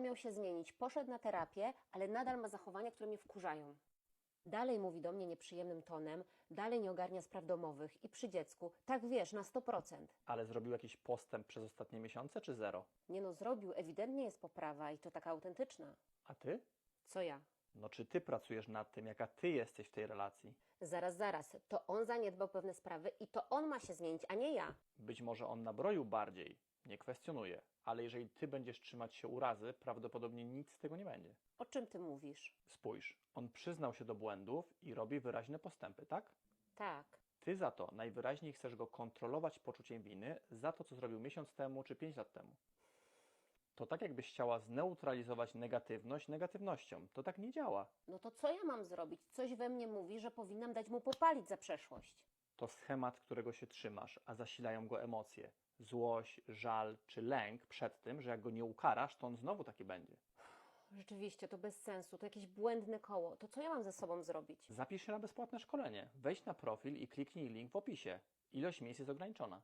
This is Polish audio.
miał się zmienić. Poszedł na terapię, ale nadal ma zachowania, które mnie wkurzają. Dalej mówi do mnie nieprzyjemnym tonem, dalej nie ogarnia spraw domowych i przy dziecku, tak wiesz, na 100%. Ale zrobił jakiś postęp przez ostatnie miesiące, czy zero? Nie no, zrobił, ewidentnie jest poprawa i to taka autentyczna. A ty? Co ja? No czy ty pracujesz nad tym, jaka ty jesteś w tej relacji? Zaraz, zaraz, to on zaniedbał pewne sprawy i to on ma się zmienić, a nie ja. Być może on nabroił bardziej, nie kwestionuję, ale jeżeli ty będziesz trzymać się urazy, prawdopodobnie nic z tego nie będzie. O czym ty mówisz? Spójrz, on przyznał się do błędów i robi wyraźne postępy, tak? Tak. Ty za to najwyraźniej chcesz go kontrolować poczuciem winy za to, co zrobił miesiąc temu czy pięć lat temu. To tak, jakbyś chciała zneutralizować negatywność negatywnością. To tak nie działa. No to co ja mam zrobić? Coś we mnie mówi, że powinnam dać mu popalić za przeszłość. To schemat, którego się trzymasz, a zasilają go emocje. Złość, żal czy lęk przed tym, że jak go nie ukarasz, to on znowu taki będzie. Rzeczywiście, to bez sensu, to jakieś błędne koło. To co ja mam ze sobą zrobić? Zapisz się na bezpłatne szkolenie. Wejdź na profil i kliknij link w opisie. Ilość miejsc jest ograniczona.